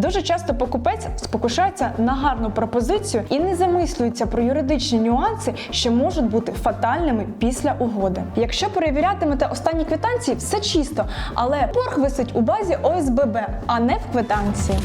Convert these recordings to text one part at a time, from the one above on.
Дуже часто покупець спокушається на гарну пропозицію і не замислюється про юридичні нюанси, що можуть бути фатальними після угоди. Якщо перевірятимете останні квитанції, все чисто, але борг висить у базі ОСББ, а не в квитанції.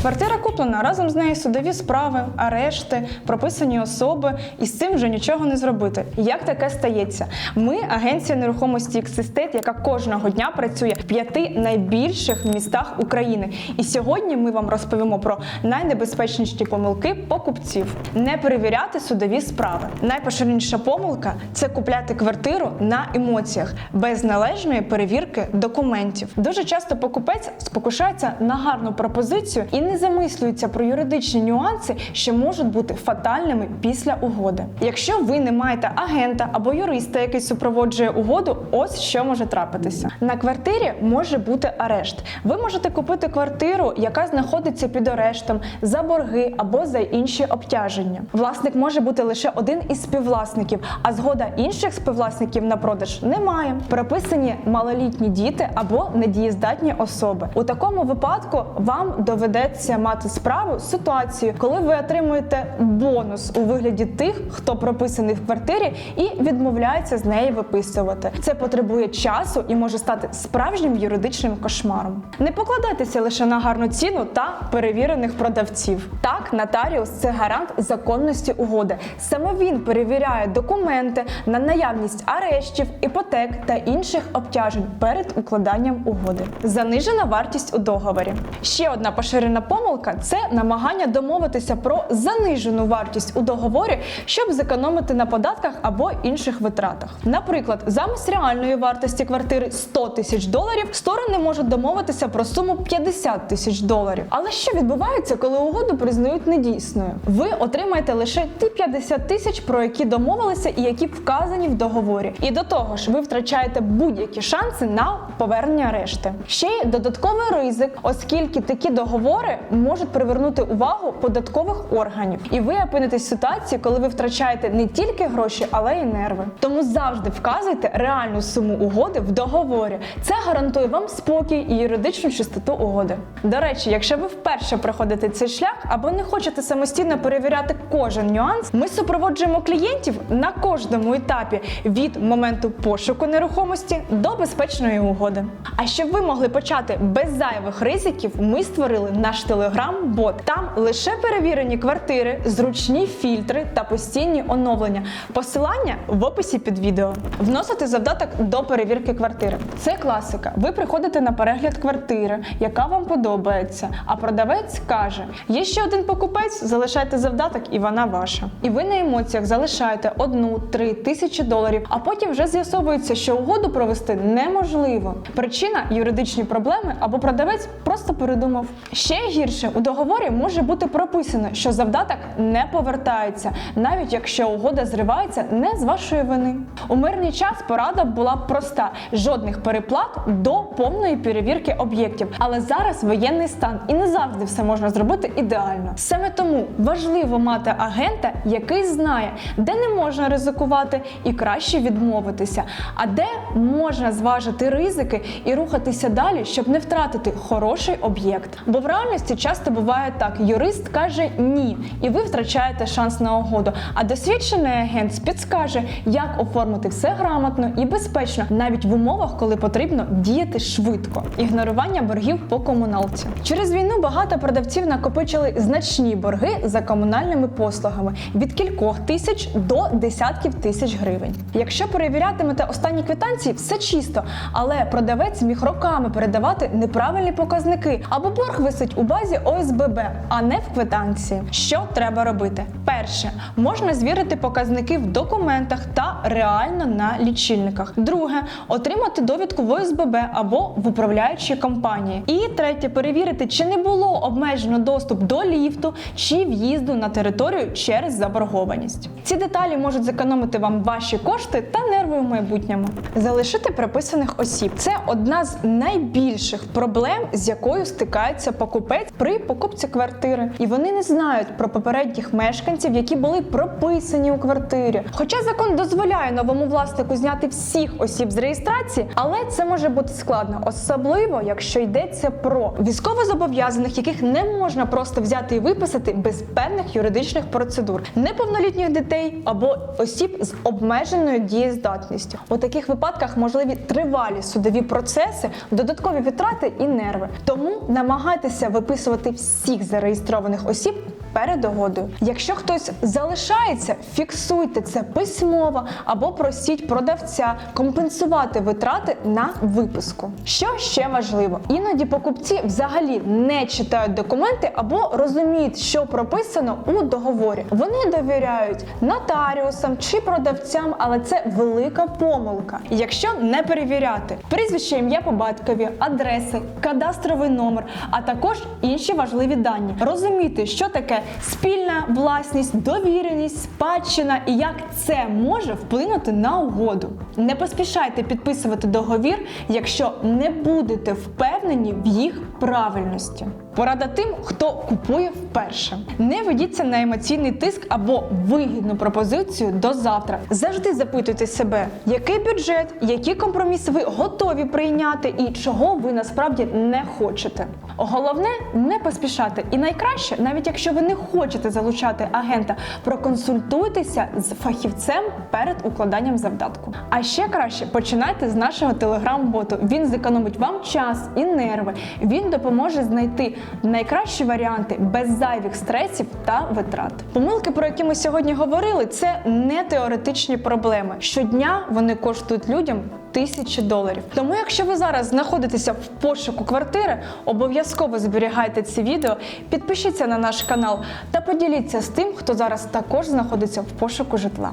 Квартира куплена разом з нею судові справи, арешти, прописані особи, і з цим вже нічого не зробити. Як таке стається? Ми агенція нерухомості «Ексистет», яка кожного дня працює в п'яти найбільших містах України. І сьогодні ми вам розповімо про найнебезпечніші помилки покупців: не перевіряти судові справи. Найпоширеніша помилка це купляти квартиру на емоціях без належної перевірки документів. Дуже часто покупець спокушається на гарну пропозицію і не замислюється про юридичні нюанси, що можуть бути фатальними після угоди. Якщо ви не маєте агента або юриста, який супроводжує угоду, ось що може трапитися. На квартирі може бути арешт. Ви можете купити квартиру, яка знаходиться під арештом за борги або за інші обтяження. Власник може бути лише один із співвласників, а згода інших співвласників на продаж немає. Прописані малолітні діти або недієздатні особи. У такому випадку вам доведеться мати справу з ситуацією, коли ви отримуєте бонус у вигляді тих, хто прописаний в квартирі, і відмовляється з неї виписувати. Це потребує часу і може стати справжнім юридичним кошмаром. Не покладайтеся лише на гарну ціну та перевірених продавців. Так, нотаріус це гарант законності угоди. Саме він перевіряє документи на наявність арештів, іпотек та інших обтяжень перед укладанням угоди. Занижена вартість у договорі. Ще одна поширена помилка це намагання домовитися про занижену вартість у договорі, щоб зекономити на податках або інших витратах. Наприклад, замість реальної вартості квартири 100 тисяч доларів сторони можуть домовитися про суму 50 тисяч доларів. Але що відбувається, коли угоду признають недійсною? Ви отримаєте лише ті 50 тисяч, про які домовилися і які вказані в договорі. І до того ж, ви втрачаєте будь-які шанси на повернення решти. Ще й додатковий ризик, оскільки такі договори можуть привернути увагу податкових органів, і ви опинитесь в ситуації, коли ви втрачаєте не тільки гроші, але й нерви. Тому завжди вказуйте реальну суму угоди в договорі. Це гарантує вам спокій і юридичну чистоту угоди. До речі, якщо ви вперше проходите цей шлях або не хочете самостійно перевіряти кожен нюанс, ми супроводжуємо клієнтів на кожному етапі від моменту пошуку нерухомості до безпечної угоди. А щоб ви могли почати без зайвих ризиків, ми створили наш телеграм-бот. Там лише перевірені квартири, зручні фільтри та постійні оновлення. Посилання в описі під відео. Вносити завдаток до перевірки квартири. Це класика. Ви приходите на перегляд квартири, яка вам подобається. А продавець каже: є ще один покупець, залишайте завдаток, і вона ваша. І ви на емоціях залишаєте одну, три тисячі доларів, а потім вже з'ясовується, що угоду провести неможливо. Причина юридичні проблеми або продавець просто передумав. Ще гірше у договорі може бути прописано, що завдаток не повертається, навіть якщо угода зривається не з вашої вини. У мирний час порада була проста: жодних переплат до повної перевірки об'єктів. Але зараз воєнний стан і не завжди все можна зробити ідеально. Саме тому важливо мати агента, який знає, де не можна ризикувати і краще відмовитися, а де можна зважити ризики і рухатися далі, щоб не втратити хороший об'єкт. Бо в реальності часто буває так: юрист каже ні, і ви втрачаєте шанс на угоду. А досвідчений агент підскаже, як оформити все грамотно і безпечно, навіть в умовах, коли потрібно діяти швидко. Ігнорування боргів по комуналці. Через війну багато продавців накопичили значні борги за комунальними послугами від кількох тисяч до десятків тисяч гривень. Якщо перевірятимете останні квитанції, все чисто, але продавець міг роками передавати неправильні показники або борг висить у базі ОСББ, а не в квитанції. Що треба робити? Перше, можна звірити показники в документах та реально на лічильниках. Друге, отримати довідку в ОСББ або в управляючій компанії. І третє, перевірити, чи не було обмежено доступ до ліфту чи в'їзду на територію через заборгованість. Ці деталі можуть зекономити вам ваші кошти та нерви в майбутньому. Залишити приписаних осіб це одна з найбільших проблем, з якою стикається покупець при покупці квартири, і вони не знають про попередніх мешканців, які були прописані у квартирі. Хоча закон дозволяє новому власнику зняти всіх осіб з реєстрації, але це може бути складно, особливо якщо йдеться про військовозобов'язаних, яких не можна просто взяти і виписати без певних юридичних процедур, неповнолітніх дітей або осіб з обмеженою дієздатністю. У таких випадках можливі тривалі судові процеси, додаткові витрати і нерви. Тому намагайтеся виписувати всіх зареєстрованих осіб перед угодою. Якщо хтось залишається, фіксуйте це письмово або просіть продавця компенсувати витрати на виписку. Що ще важливо, іноді покупці взагалі не читають документи або розуміють, що прописано у договорі. Вони довіряють нотаріусам чи продавцям, але це велика помилка. Якщо не перевіряти прізвище, ім'я по батькові, адреси, кадастровий номер, а також інші важливі дані, розуміти, що таке спільна власність, довіреність, спадщина і як це може вплинути на угоду. Не поспішайте підписувати договір, якщо не будете впевнені в їх правильності. Порада тим, хто купує вперше. Не ведіться на емоційний тиск або вигідну пропозицію до завтра. Завжди запитуйте себе, який бюджет, які компроміси ви готові прийняти і чого ви насправді не хочете. Головне не поспішати. І найкраще, навіть якщо ви не хочете залучати агента, проконсультуйтеся з фахівцем перед укладанням завдатку. А ще краще починайте з нашого телеграм-боту. Він зекономить вам час і нерви. Він допоможе знайти найкращі варіанти без зайвих стресів та витрат. Помилки, про які ми сьогодні говорили, це не теоретичні проблеми. Щодня вони коштують людям тисячі доларів. Тому, якщо ви зараз знаходитеся в пошуку квартири, обов'язково зберігайте ці відео, підпишіться на наш канал та поділіться з тим, хто зараз також знаходиться в пошуку житла.